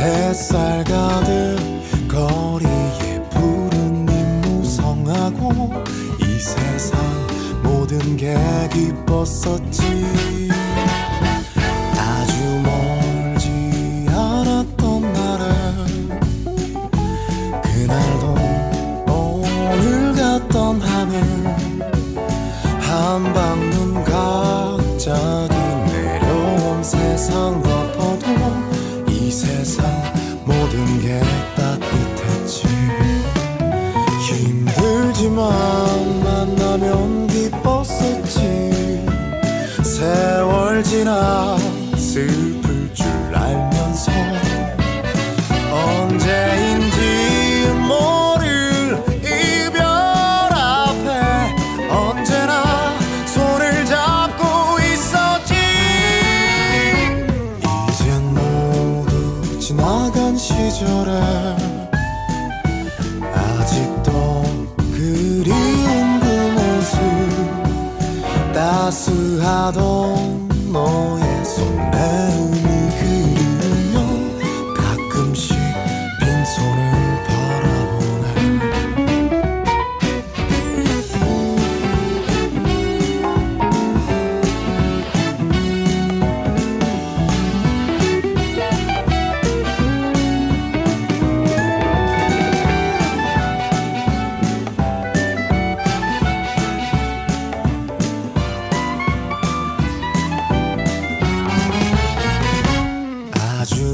햇살 가득 거리에 푸른 잎 무성하고 이 세상 모든 게 기뻤었지. 아주 멀지 않았던 나를 그날도 오늘 같던 하늘. 한방 눈 갑자기 내려온 세상 슬플 줄 알면서 언제인지 모를 이별 앞에 언제나 손을 잡고 있었지. 이젠 모두 지나간 시절에 아직도 그리운 그 모습 따스하던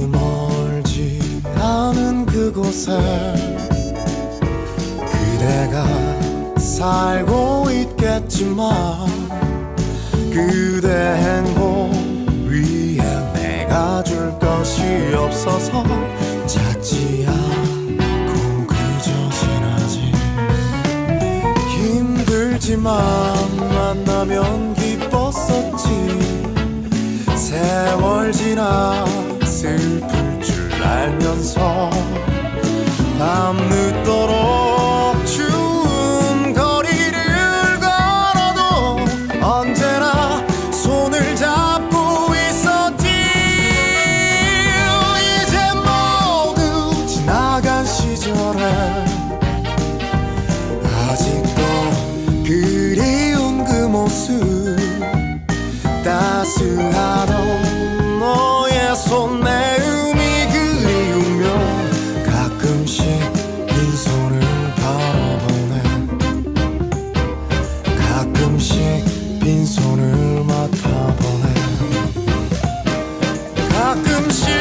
멀지 않은 그곳에 그대가 살고 있겠지만 그대 행복 위에 내가 줄 것이 없어서 찾지 않고 그저 지나지. 힘들지만 만나면 기뻤었지. 세월 지나 슬플 줄 알면서 밤늦도록 가끔씩